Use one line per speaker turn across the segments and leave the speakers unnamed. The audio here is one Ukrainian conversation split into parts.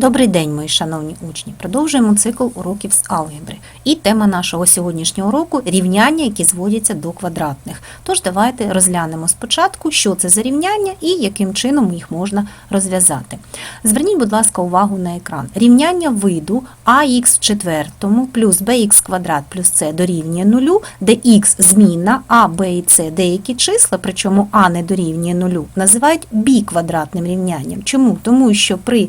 Добрий день, мої шановні учні! Продовжуємо цикл уроків з алгебри. І тема нашого сьогоднішнього уроку рівняння, які зводяться до квадратних. Тож давайте розглянемо спочатку, що це за рівняння і яким чином їх можна розв'язати. Зверніть, будь ласка, увагу на екран. Рівняння виду ax в четвертому плюс bx квадрат плюс c дорівнює нулю, де х змінна, а, b і c деякі числа, причому а не дорівнює нулю, називають біквадратним рівнянням. Чому? Тому що при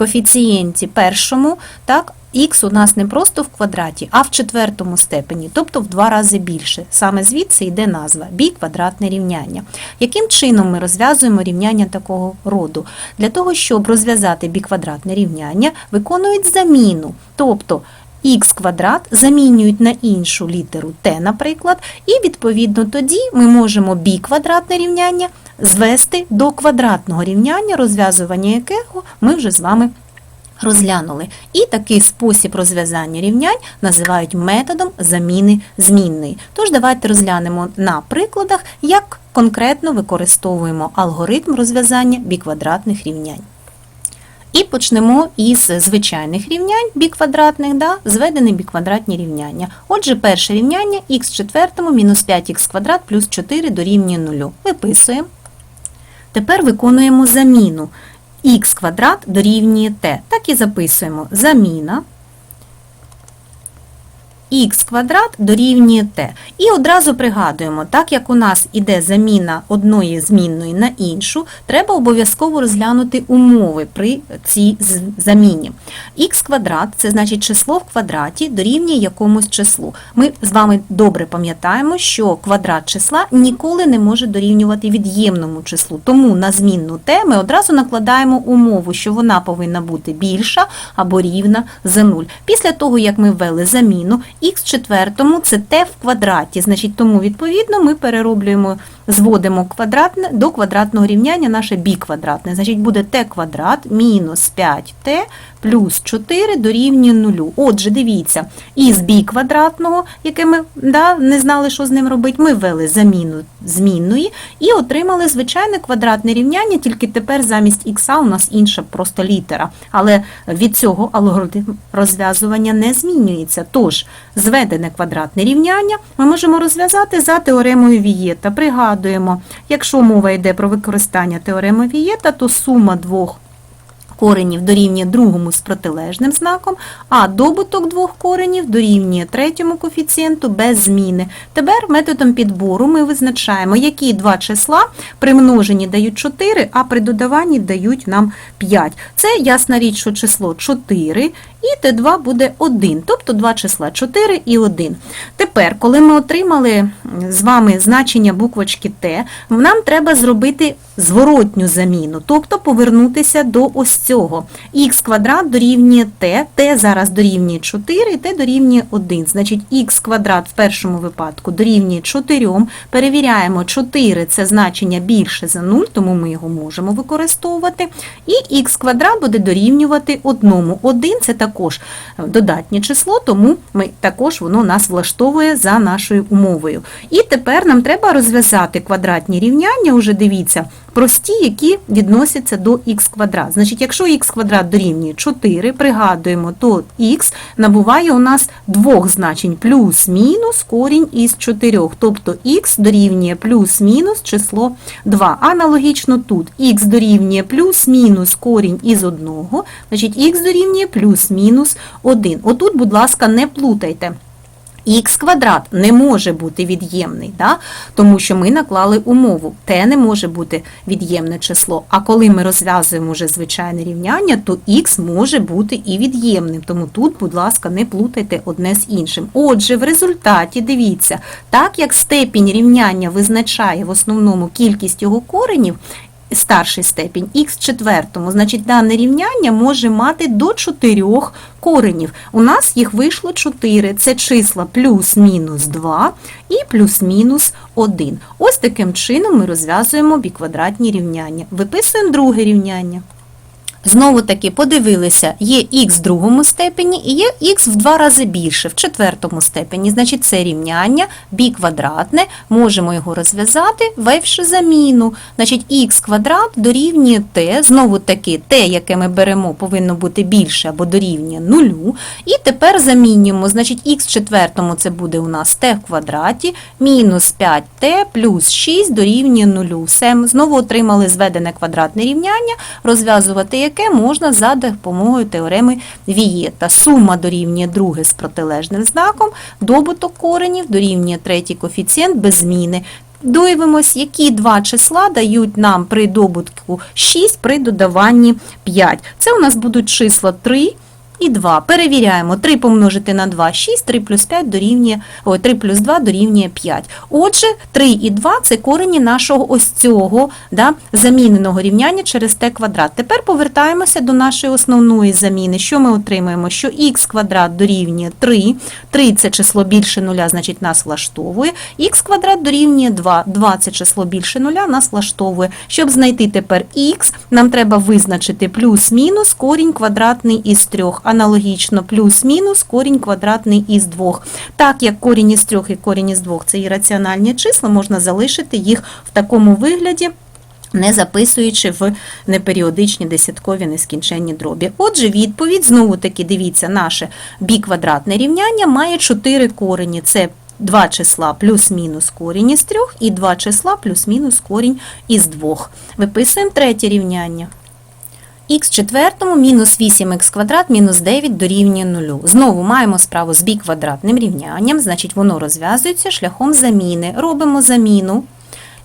коефіцієнті першому, так, х у нас не просто в квадраті, а в четвертому степені, тобто в два рази більше. Саме звідси йде назва біквадратне рівняння. Яким чином ми розв'язуємо рівняння такого роду? Для того, щоб розв'язати біквадратне рівняння, виконують заміну. Тобто х квадрат замінюють на іншу літеру t, наприклад, і відповідно тоді ми можемо біквадратне рівняння звести до квадратного рівняння, розв'язування якого ми вже з вами розглянули. І такий спосіб розв'язання рівнянь називають методом заміни змінної. Тож давайте розглянемо на прикладах, як конкретно використовуємо алгоритм розв'язання біквадратних рівнянь. І почнемо із звичайних рівнянь біквадратних, да, зведені біквадратні рівняння. Отже, перше рівняння х четвертому мінус 5х квадрат плюс 4 дорівнює 0. Виписуємо. Тепер виконуємо заміну. х квадрат дорівнює t. Так і записуємо. Заміна х квадрат дорівнює t. І одразу пригадуємо, так як у нас іде заміна одної змінної на іншу, треба обов'язково розглянути умови при цій заміні. х квадрат – це значить число в квадраті дорівнює якомусь числу. Ми з вами добре пам'ятаємо, що квадрат числа ніколи не може дорівнювати від'ємному числу. Тому на змінну t ми одразу накладаємо умову, що вона повинна бути більша або рівна за 0. Після того, як ми ввели заміну, х четвертому це t в квадраті, значить тому відповідно ми перероблюємо, зводимо квадратне до квадратного рівняння наше біквадратне. Значить буде t квадрат мінус 5t плюс 4 дорівнює 0. Отже, дивіться, із бі квадратного, яке ми да, не знали, що з ним робити, ми ввели заміну змінної і отримали звичайне квадратне рівняння, тільки тепер замість х у нас інша просто літера. Але від цього алгоритм розв'язування не змінюється. Тож, зведене квадратне рівняння ми можемо розв'язати за теоремою Вієта. Пригадуємо, якщо мова йде про використання теореми Вієта, то сума двох коренів дорівнює другому з протилежним знаком, а добуток двох коренів дорівнює третьому коефіцієнту без зміни. Тепер методом підбору ми визначаємо, які два числа при множенні дають 4, а при додаванні дають нам 5. Це ясна річ, що число 4 і Т2 буде 1, тобто два числа 4 і 1. Тепер, коли ми отримали з вами значення буквочки Т, нам треба зробити зворотню заміну, тобто повернутися до ось цього. х квадрат дорівнює t, t зараз дорівнює 4, і t дорівнює 1. Значить, х квадрат в першому випадку дорівнює 4. Перевіряємо, 4 це значення більше за 0, тому ми його можемо використовувати. І х квадрат буде дорівнювати 1. 1 це також додатнє число, тому ми також воно нас влаштовує за нашою умовою. І тепер нам треба розв'язати квадратні рівняння, уже дивіться, прості, які відносяться до х квадрат. Значить, якщо х квадрат дорівнює 4, пригадуємо, то х набуває у нас двох значень плюс-мінус корінь із 4. Тобто х дорівнює плюс-мінус число 2. Аналогічно тут х дорівнює плюс-мінус корінь із 1, значить х дорівнює плюс-мінус 1. Отут, будь ласка, не плутайте. Х квадрат не може бути від'ємний, да? тому що ми наклали умову. Т не може бути від'ємне число. А коли ми розв'язуємо вже звичайне рівняння, то х може бути і від'ємним. Тому тут, будь ласка, не плутайте одне з іншим. Отже, в результаті, дивіться, так як степінь рівняння визначає в основному кількість його коренів, старший степінь х в четвертому, значить дане рівняння може мати до 4 коренів. У нас їх вийшло 4. Це числа плюс-мінус 2 і плюс-мінус 1. Ось таким чином ми розв'язуємо біквадратні рівняння. Виписуємо друге рівняння. Знову таки подивилися, є х в другому степені і є х в два рази більше, в четвертому степені. Значить, це рівняння бі квадратне, можемо його розв'язати, ввівши заміну. Значить, х квадрат дорівнює t, знову таки t, яке ми беремо, повинно бути більше або дорівнює нулю. І тепер замінюємо, значить, х в четвертому це буде у нас t в квадраті, мінус 5t плюс 6 дорівнює нулю. Все, ми знову отримали зведене квадратне рівняння, розв'язувати яке можна за допомогою теореми Вієта. Сума дорівнює друге з протилежним знаком, добуток коренів дорівнює третій коефіцієнт без зміни. Дивимось, які два числа дають нам при добутку 6 при додаванні 5. Це у нас будуть числа 3 і 2. Перевіряємо. 3 помножити на 2 – 6, 3 плюс 5 дорівнює, ой, 3 плюс 2 дорівнює 5. Отже, 3 і 2 – це корені нашого ось цього да, заміненого рівняння через t квадрат. Тепер повертаємося до нашої основної заміни. Що ми отримаємо? Що х квадрат дорівнює 3. 3 – це число більше нуля, значить нас влаштовує. х квадрат дорівнює 2. 2 – це число більше нуля, нас влаштовує. Щоб знайти тепер х, нам треба визначити плюс-мінус корінь квадратний із 3. Аналогічно плюс-мінус корінь квадратний із 2. Так як корінь із 3 і корінь із 2 – це ірраціональні числа, можна залишити їх в такому вигляді, не записуючи в неперіодичні десяткові нескінченні дробі. Отже, відповідь, знову таки, дивіться, наше біквадратне рівняння має 4 корені. Це Два числа плюс-мінус корінь із 3 і два числа плюс-мінус корінь із 2. Виписуємо третє рівняння. Х четвертому мінус 8х квадрат мінус 9 дорівнює 0. Знову маємо справу з біквадратним рівнянням, значить воно розв'язується шляхом заміни. Робимо заміну.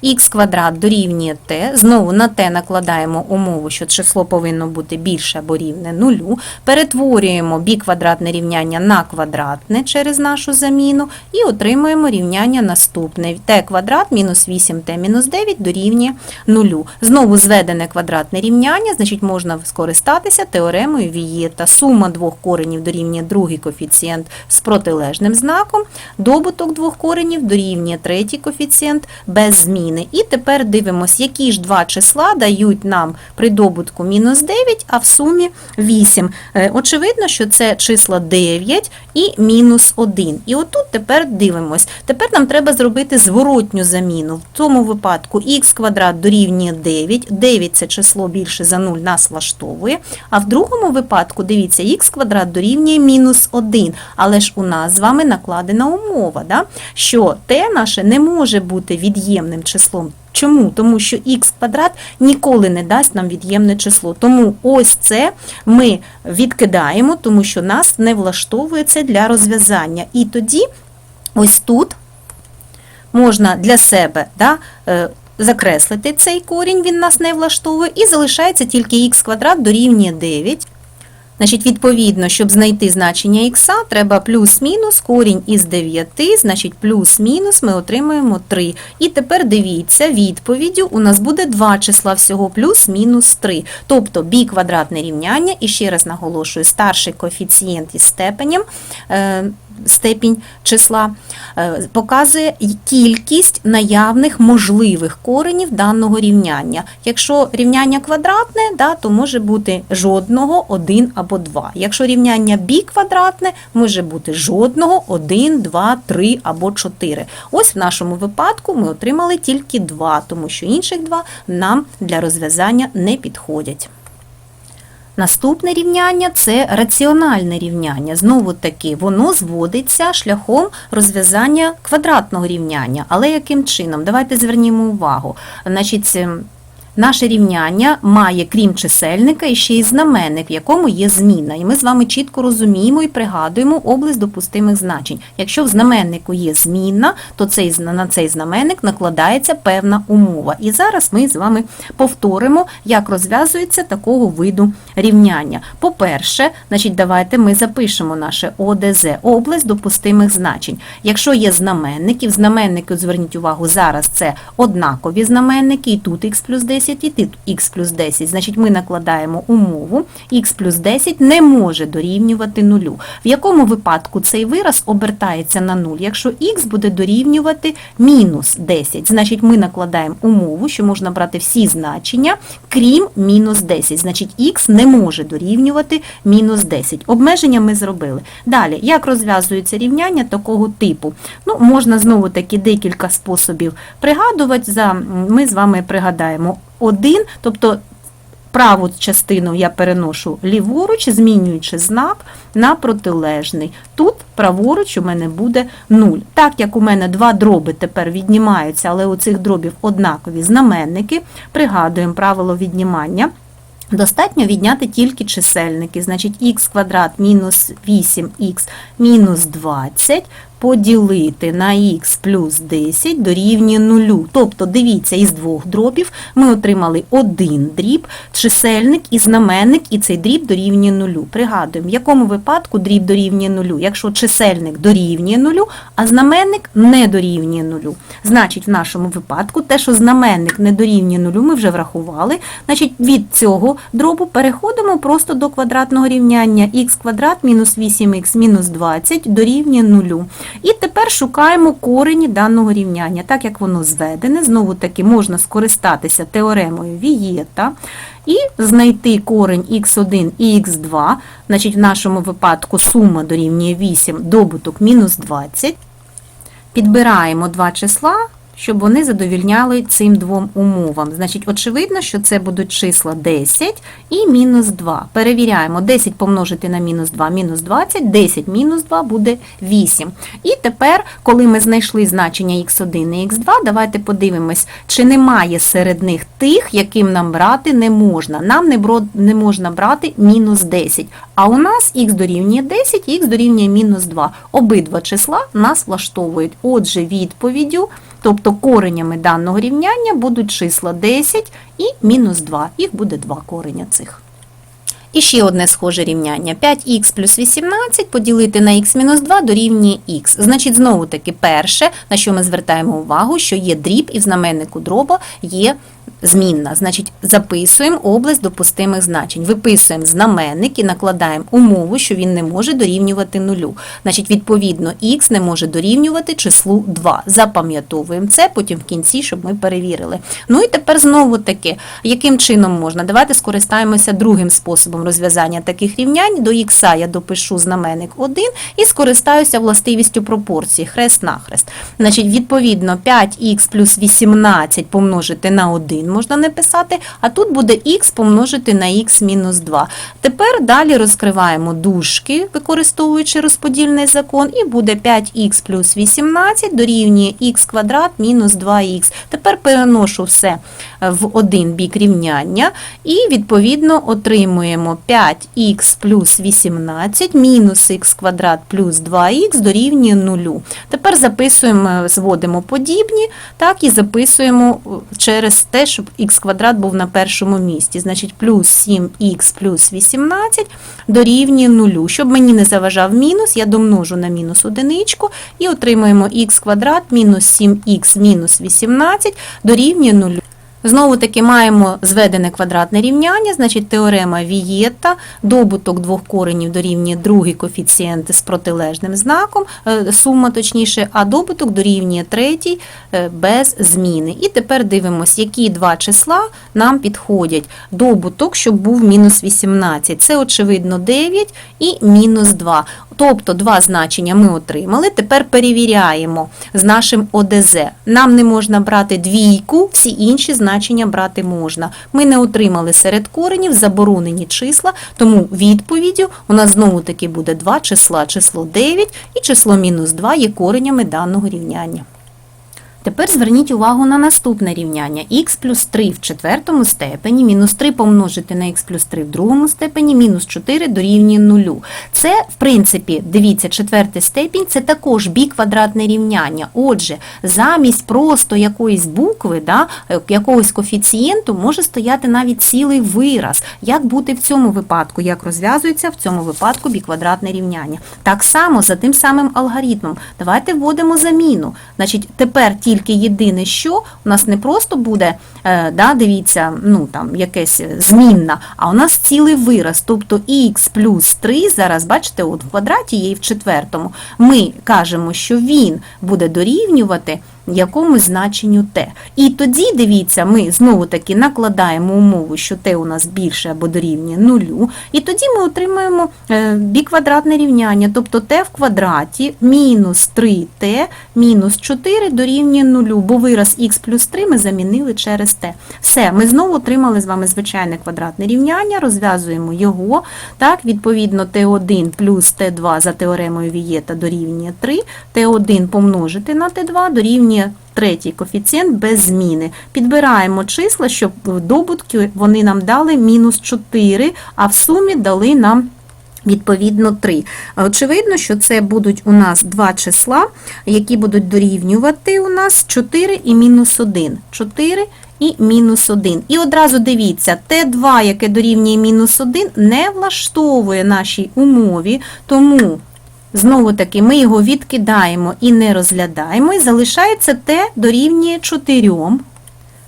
Х квадрат дорівнює t, знову на t накладаємо умову, що число повинно бути більше або рівне нулю, перетворюємо біквадратне рівняння на квадратне через нашу заміну і отримуємо рівняння наступне. t квадрат мінус 8t мінус 9 дорівнює нулю. Знову зведене квадратне рівняння, значить можна скористатися теоремою Вієта. Сума двох коренів дорівнює другий коефіцієнт з протилежним знаком, добуток двох коренів дорівнює третій коефіцієнт без зміни. І тепер дивимося, які ж два числа дають нам при добутку мінус 9, а в сумі 8. Е, Очевидно, що це числа 9 і мінус 1. І отут тепер дивимось. Тепер нам треба зробити зворотню заміну. В цьому випадку х квадрат дорівнює 9, 9 це число більше за 0 нас влаштовує. А в другому випадку, дивіться, х квадрат дорівнює мінус 1. Але ж у нас з вами накладена умова, да? що t наше не може бути від'ємним числом. Чому? Тому що х квадрат ніколи не дасть нам від'ємне число. Тому ось це ми відкидаємо, тому що нас не влаштовує це для розв'язання. І тоді ось тут можна для себе да, е, закреслити цей корінь, він нас не влаштовує, і залишається тільки х квадрат дорівнює 9. Значить, відповідно, щоб знайти значення х, треба плюс-мінус корінь із 9, значить плюс-мінус ми отримаємо 3. І тепер дивіться, відповіддю у нас буде два числа всього плюс-мінус 3. Тобто бі квадратне рівняння, і ще раз наголошую, старший коефіцієнт із степенем, е, степінь числа, е, показує кількість наявних можливих коренів даного рівняння. Якщо рівняння квадратне, да, то може бути жодного 1 або 2. Якщо рівняння бі квадратне, може бути жодного 1, 2, 3 або 4. Ось в нашому випадку ми отримали тільки 2, тому що інших 2 нам для розв'язання не підходять. Наступне рівняння це раціональне рівняння. Знову таки, воно зводиться шляхом розв'язання квадратного рівняння. Але яким чином? Давайте звернімо увагу. Значить, ем, Наше рівняння має, крім чисельника, ще й знаменник, в якому є зміна. І ми з вами чітко розуміємо і пригадуємо область допустимих значень. Якщо в знаменнику є змінна, то цей, на цей знаменник накладається певна умова. І зараз ми з вами повторимо, як розв'язується такого виду рівняння. По-перше, значить, давайте ми запишемо наше ОДЗ, область допустимих значень. Якщо є знаменники, в знаменнику, зверніть увагу, зараз це однакові знаменники, і тут х плюс 10 10 і тут х плюс 10. Значить, ми накладаємо умову, х плюс 10 не може дорівнювати нулю. В якому випадку цей вираз обертається на 0? Якщо х буде дорівнювати мінус 10, значить ми накладаємо умову, що можна брати всі значення, крім мінус 10. Значить, х не може дорівнювати мінус 10. Обмеження ми зробили. Далі, як розв'язується рівняння такого типу? Ну, можна знову таки декілька способів пригадувати. Ми з вами пригадаємо один, тобто праву частину я переношу ліворуч, змінюючи знак на протилежний. Тут праворуч у мене буде 0. Так як у мене два дроби тепер віднімаються, але у цих дробів однакові знаменники, пригадуємо правило віднімання. Достатньо відняти тільки чисельники, значить х квадрат мінус 8х мінус 20 поділити на х плюс 10 дорівнює 0. Тобто, дивіться, із двох дробів ми отримали один дріб, чисельник і знаменник, і цей дріб дорівнює 0. Пригадуємо, в якому випадку дріб дорівнює 0, якщо чисельник дорівнює 0, а знаменник не дорівнює 0. Значить, в нашому випадку те, що знаменник не дорівнює 0, ми вже врахували. Значить, від цього дробу переходимо просто до квадратного рівняння х квадрат мінус 8х мінус 20 дорівнює 0. І тепер шукаємо корені даного рівняння. Так як воно зведене, знову таки можна скористатися теоремою Вієта і знайти корень х1 і х2, значить в нашому випадку сума дорівнює 8, добуток мінус 20. Підбираємо два числа, щоб вони задовільняли цим двом умовам. Значить, очевидно, що це будуть числа 10 і мінус 2. Перевіряємо, 10 помножити на мінус 2, мінус 20, 10 мінус 2 буде 8. І тепер, коли ми знайшли значення х1 і х2, давайте подивимось, чи немає серед них тих, яким нам брати не можна. Нам не, бро- не можна брати мінус 10. А у нас х дорівнює 10 і х дорівнює мінус 2. Обидва числа нас влаштовують. Отже, відповіддю Тобто коренями даного рівняння будуть числа 10 і мінус 2. Їх буде два кореня цих. І ще одне схоже рівняння. 5х плюс 18 поділити на х мінус 2 дорівнює х. Значить, знову таки перше, на що ми звертаємо увагу, що є дріб і в знаменнику дроба є змінна. Значить, записуємо область допустимих значень. Виписуємо знаменник і накладаємо умову, що він не може дорівнювати нулю. Значить, відповідно, х не може дорівнювати числу 2. Запам'ятовуємо це, потім в кінці, щоб ми перевірили. Ну і тепер знову таки, яким чином можна? Давайте скористаємося другим способом розв'язання таких рівнянь. До х я допишу знаменник 1 і скористаюся властивістю пропорції, хрест-нахрест. Значить, відповідно, 5х плюс 18 помножити на 1 можна написати, а тут буде х помножити на х мінус 2. Тепер далі розкриваємо дужки, використовуючи розподільний закон, і буде 5х плюс 18 дорівнює х квадрат мінус 2х. Тепер переношу все в один бік рівняння і відповідно отримуємо 5х плюс 18 мінус х квадрат плюс 2х дорівнює 0. Тепер записуємо, зводимо подібні, так і записуємо е, через те, щоб х квадрат був на першому місці. Значить, плюс 7х плюс 18 дорівнює 0. Щоб мені не заважав мінус, я домножу на мінус одиничку і отримуємо х квадрат мінус 7х мінус 18 дорівнює 0. Знову таки маємо зведене квадратне рівняння, значить теорема Вієта, добуток двох коренів дорівнює другий коефіцієнт з протилежним знаком, е, сума точніше, а добуток дорівнює третій е, без зміни. І тепер дивимося, які два числа нам підходять. Добуток, щоб був мінус 18. Це, очевидно, 9 і мінус 2. Тобто два значення ми отримали. Тепер перевіряємо з нашим ОДЗ. Нам не можна брати двійку, всі інші значення брати можна. Ми не отримали серед коренів заборонені числа, тому відповіддю у нас знову таки буде два числа, число 9 і число мінус 2 є коренями даного рівняння. Тепер зверніть увагу на наступне рівняння. х плюс 3 в четвертому степені, мінус 3 помножити на х плюс 3 в другому степені, мінус 4 дорівнює 0. Це, в принципі, дивіться, четвертий степінь – це також біквадратне рівняння. Отже, замість просто якоїсь букви, да, е, якогось коефіцієнту може стояти навіть цілий вираз. Як бути в цьому випадку? Як розв'язується в цьому випадку біквадратне рівняння? Так само за тим самим алгоритмом. Давайте вводимо заміну. Значить, тепер ті Тільки єдине, що у нас не просто буде, е, да, дивіться, ну там якесь змінна, а у нас цілий вираз, тобто х плюс 3, зараз бачите, от в квадраті є і в четвертому. Ми кажемо, що він буде дорівнювати якомусь значенню t. І тоді, дивіться, ми знову таки накладаємо умову, що t у нас більше або дорівнює нулю, і тоді ми отримаємо е, біквадратне рівняння, тобто t в квадраті мінус 3t мінус 4 дорівнює нулю, бо вираз х плюс 3 ми замінили через t. Все, ми знову отримали з вами звичайне квадратне рівняння, розв'язуємо його. Так, відповідно, t1 плюс t2 за теоремою Вієта дорівнює 3, t1 помножити на t2 дорівнює третій коефіцієнт без зміни. Підбираємо числа, щоб в добутку вони нам дали мінус 4, а в сумі дали нам Відповідно, 3. Очевидно, що це будуть у нас два числа, які будуть дорівнювати у нас 4 і мінус 1. 4 і мінус 1. І одразу дивіться, Т2, яке дорівнює мінус 1, не влаштовує нашій умові, тому знову таки ми його відкидаємо і не розглядаємо, і залишається Т дорівнює 4.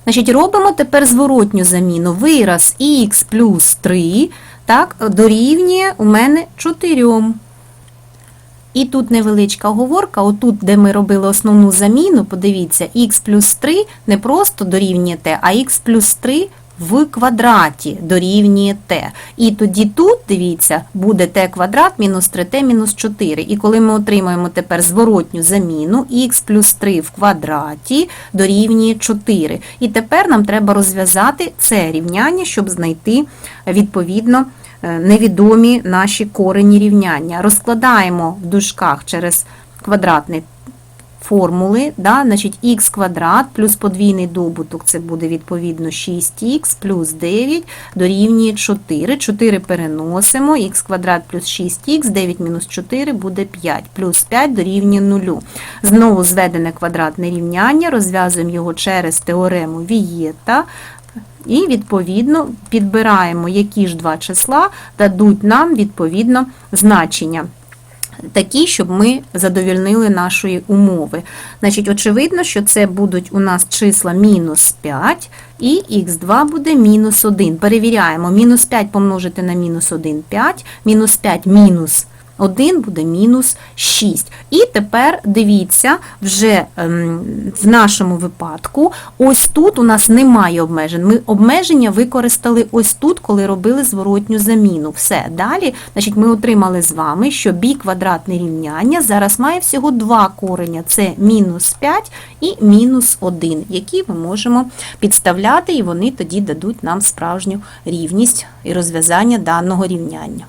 Значить, робимо тепер зворотню заміну. Вираз х плюс 3 так, дорівнює у мене 4. І тут невеличка оговорка, отут, де ми робили основну заміну, подивіться, х плюс 3 не просто дорівнює t, а х плюс 3 в квадраті дорівнює t. І тоді тут, дивіться, буде t квадрат мінус 3t мінус 4. І коли ми отримаємо тепер зворотню заміну, х плюс 3 в квадраті дорівнює 4. І тепер нам треба розв'язати це рівняння, щоб знайти відповідно е, невідомі наші корені рівняння. Розкладаємо в дужках через квадратний формули, да, значить х квадрат плюс подвійний добуток, це буде відповідно 6х плюс 9 дорівнює 4. 4 переносимо, х квадрат плюс 6х, 9 мінус 4 буде 5, плюс 5 дорівнює 0. Знову зведене квадратне рівняння, розв'язуємо його через теорему Вієта. І, відповідно, підбираємо, які ж два числа дадуть нам, відповідно, значення такі, щоб ми задовільнили нашої умови. Значить, очевидно, що це будуть у нас числа мінус 5 і х2 буде мінус 1. Перевіряємо, мінус 5 помножити на мінус 1 – 5, мінус 5 мінус 1 буде мінус 6. І тепер дивіться, вже ем, в нашому випадку, ось тут у нас немає обмежень. Ми обмеження використали ось тут, коли робили зворотню заміну. Все, далі значить, ми отримали з вами, що бі квадратне рівняння зараз має всього два кореня. Це мінус 5 і мінус 1, які ми можемо підставляти, і вони тоді дадуть нам справжню рівність і розв'язання даного рівняння.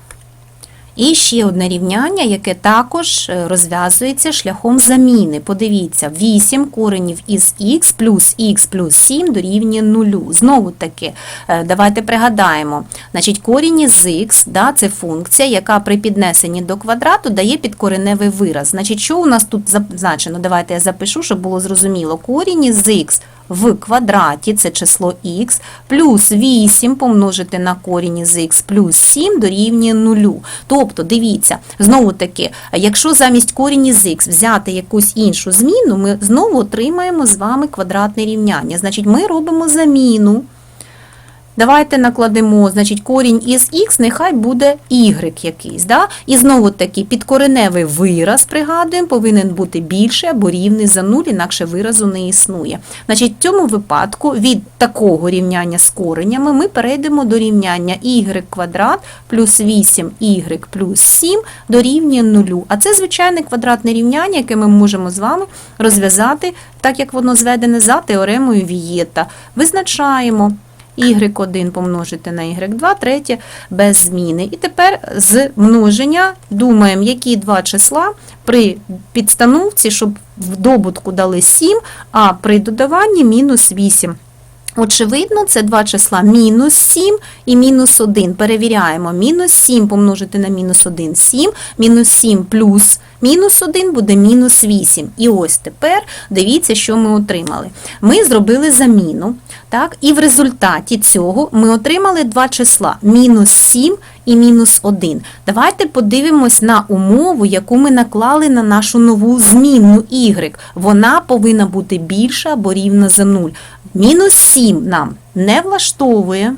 І ще одне рівняння, яке також е, розв'язується шляхом заміни. Подивіться, 8 коренів із х плюс х плюс 7 дорівнює 0. Знову таки, е, давайте пригадаємо, значить корінь із х, да, це функція, яка при піднесенні до квадрату дає підкореневий вираз. Значить, що у нас тут зазначено? Давайте я запишу, щоб було зрозуміло. Корінь із х в квадраті, це число х, плюс 8 помножити на корінь із х плюс 7 дорівнює 0. Тобто, дивіться, знову таки, якщо замість корінь із х взяти якусь іншу зміну, ми знову отримаємо з вами квадратне рівняння. Значить, ми робимо заміну. Давайте накладемо, значить, корінь із х, нехай буде y якийсь. Да? І знову таки підкореневий вираз, пригадуємо, повинен бути більший або рівний за 0, інакше виразу не існує. Значить, в цьому випадку від такого рівняння з коренями ми перейдемо до рівняння y квадрат плюс 8y плюс 7 дорівнює 0. А це звичайне квадратне рівняння, яке ми можемо з вами розв'язати, так як воно зведене за теоремою Вієта. Визначаємо y1 помножити на y2, третє без зміни. І тепер з множення думаємо, які два числа при підстановці, щоб в добутку дали 7, а при додаванні мінус 8. Очевидно, це два числа мінус 7 і мінус 1. Перевіряємо. Мінус 7 помножити на мінус 1 – 7, мінус 7 плюс Мінус 1 буде мінус 8. І ось тепер дивіться, що ми отримали. Ми зробили заміну, так, і в результаті цього ми отримали два числа мінус 7 і мінус 1. Давайте подивимось на умову, яку ми наклали на нашу нову змінну y. Вона повинна бути більша або рівна за 0. Мінус 7 нам не влаштовує.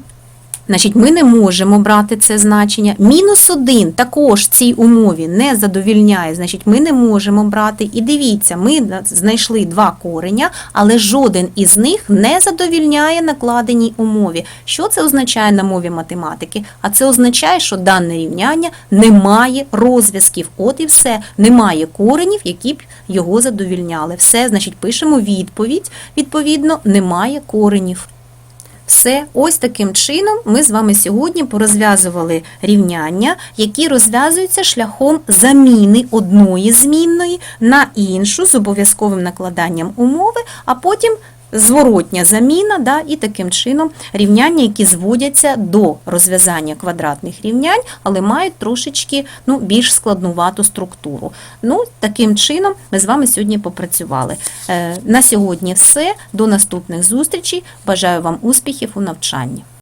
Значить, ми не можемо брати це значення. Мінус 1 також цій умові не задовільняє, значить, ми не можемо брати. І дивіться, ми знайшли два кореня, але жоден із них не задовільняє накладеній умові. Що це означає на мові математики? А це означає, що дане рівняння не має розв'язків. От і все, немає коренів, які б його задовільняли. Все, значить, пишемо відповідь. Відповідно, немає коренів. Все, ось таким чином ми з вами сьогодні порозв'язували рівняння, які розв'язуються шляхом заміни одної змінної на іншу з обов'язковим накладанням умови, а потім зворотня заміна, да, і таким чином рівняння, які зводяться до розв'язання квадратних рівнянь, але мають трошечки ну, більш складнувату структуру. Ну, таким чином ми з вами сьогодні попрацювали. Е, На сьогодні все. До наступних зустрічей. Бажаю вам успіхів у навчанні.